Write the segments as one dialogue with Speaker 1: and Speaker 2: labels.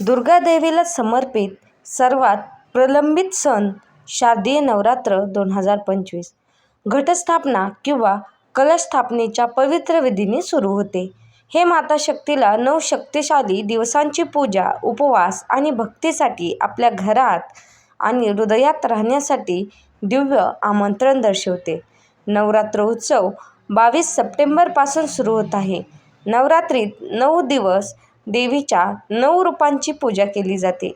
Speaker 1: दुर्गादेवीला समर्पित सर्वात प्रलंबित सण शारदीय नवरात्र दोन हजार पंचवीस घटस्थापना किंवा कलशस्थापनेच्या पवित्र विधीने सुरू होते. हे माता शक्तीला नऊ शक्तिशाली दिवसांची पूजा, उपवास आणि भक्तीसाठी आपल्या घरात आणि हृदयात राहण्यासाठी दिव्य आमंत्रण दर्शवते. नवरात्र उत्सव बावीस सप्टेंबरपासून सुरू होत आहे. नवरात्रीत नऊ दिवस देवीच्या नऊ रूपांची पूजा केली जाते.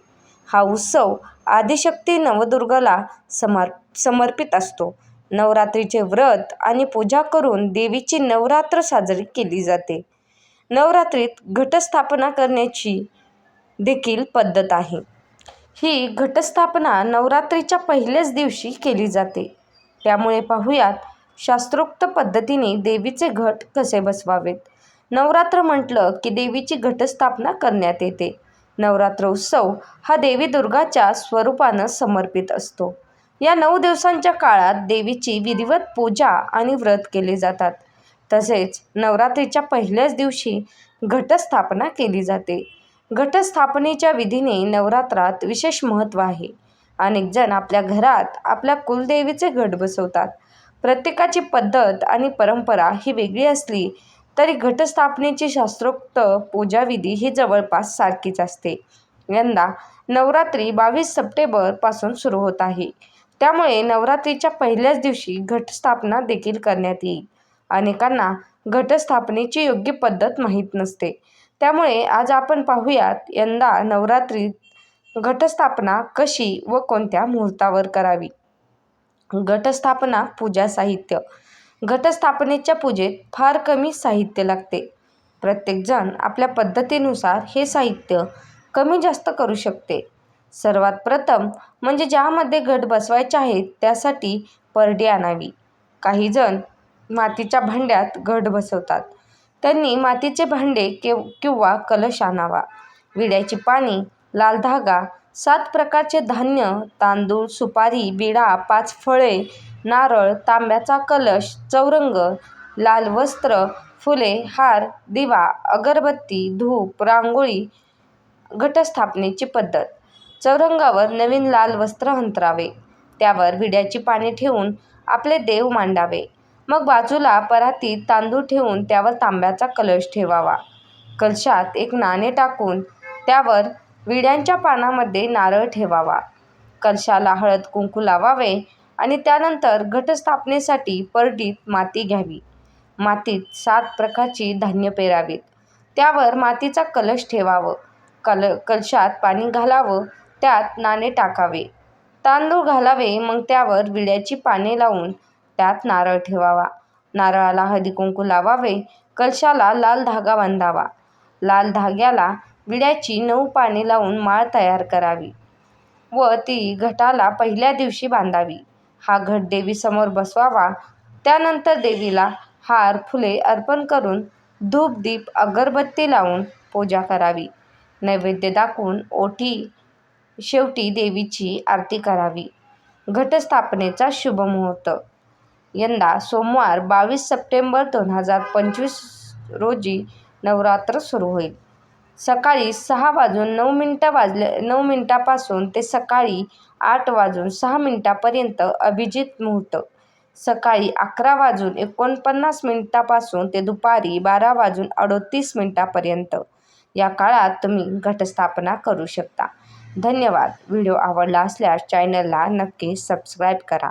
Speaker 1: हा उत्सव आदिशक्ती नवदुर्गाला समर्पित असतो. नवरात्रीचे व्रत आणि पूजा करून देवीची नवरात्र साजरी केली जाते. नवरात्रीत घटस्थापना करण्याची देखील पद्धत आहे. ही घटस्थापना नवरात्रीच्या पहिल्याच दिवशी केली जाते. त्यामुळे पाहूयात शास्त्रोक्त पद्धतीने देवीचे घट कसे बसवावेत. नवरात्र म्हटलं की देवीची घटस्थापना करण्यात येते. नवरात्र उत्सव हा देवी दुर्गाच्या स्वरूपानं समर्पित असतो. या नऊ दिवसांच्या काळात देवीची विधिवत पूजा आणि व्रत केले जातात. तसेच नवरात्रीच्या पहिल्याच दिवशी घटस्थापना केली जाते. घटस्थापनेच्या विधीने नवरात्रात विशेष महत्त्व आहे. अनेक जण आपल्या घरात आपल्या कुलदेवीचे घट बसवतात. प्रत्येकाची पद्धत आणि परंपरा ही वेगळी असली तरी घटस्थापनेची शास्त्रोक्त पूजाविधी ही जवळपास सारखीच असते. यंदा नवरात्री बावीस सप्टेंबरपासून सुरू होत आहे. त्यामुळे नवरात्रीच्या पहिल्याच दिवशी घटस्थापना देखील करण्यात येईल. अनेकांना घटस्थापनेची योग्य पद्धत माहीत नसते. त्यामुळे आज आपण पाहूयात यंदा नवरात्रीत घटस्थापना कशी व कोणत्या मुहूर्तावर करावी. घटस्थापना पूजा साहित्य. घटस्थापनेच्या पूजेत फार कमी साहित्य लागते. प्रत्येकजण आपल्या पद्धतीनुसार हे साहित्य कमी जास्त करू शकते. सर्वात प्रथम म्हणजे ज्यामध्ये घट बसवायचे आहेत त्यासाठी परडी आणावी. काहीजण मातीच्या भांड्यात घट बसवतात. त्यांनी मातीचे भांडे किंवा कलश आणावा. विड्याची पाने, लाल धागा, सात प्रकारचे धान्य, तांदूळ, सुपारी, बिडा पाच फळे, नारळ, तांब्याचा कलश, चौरंग, लाल वस्त्र, फुले, हार, दिवा, अगरबत्ती, धूप, रांगोळी. घटस्थापनेची पद्धत. चौरंगावर नवीन लाल वस्त्र अंतरावे त्यावर विड्याची पाने ठेवून आपले देव मांडावे. मग बाजूला परातीत तांदूळ ठेवून त्यावर तांब्याचा कलश ठेवावा. कलशात एक नाणे टाकून त्यावर विड्याच्या पानांमध्ये नारळ ठेवावा. कलशाला हळद कुंकू लावावे आणि त्यानंतर घटस्थापनेसाठी परडीत माती घ्यावी. मातीत सात प्रकारची धान्य पेरावीत. त्यावर मातीचा कलश ठेवावं कल कलशात पाणी घालावं. त्यात नाणे टाकावे. तांदूळ घालावे मग त्यावर विड्याची पाने लावून त्यात नारळ ठेवावा. नारळाला हळदी कुंकू लावावे. कलशाला लाल धागा बांधावा. लाल धाग्याला विड्याची नऊ पाने लावून माळ तयार करावी व ती घटाला पहिल्या दिवशी बांधावी. हा घट देवीसमोर बसवावा. त्यानंतर देवीला हार फुले अर्पण करून धूप दीप अगरबत्ती लावून पूजा करावी. नैवेद्य दाखवून शेवटी देवीची आरती करावी. घटस्थापनेचा शुभ मुहूर्त. यंदा सोमवार बावीस सप्टेंबर दोन हजार पंचवीस रोजी नवरात्र सुरू होईल. सकाळी सहा वाजून नऊ मिनटं वाजले नऊ मिनटापासून ते सकाळी आठ वाजून सहा मिनटापर्यंत अभिजित मुहूर्त. सकाळी अकरा वाजून एकोणपन्नास मिनटापासून ते दुपारी बारा वाजून अडोतीस मिनटापर्यंत या काळात तुम्ही घटस्थापना करू शकता. धन्यवाद. व्हिडिओ आवडला असल्यास चॅनलला नक्की सबस्क्राईब करा.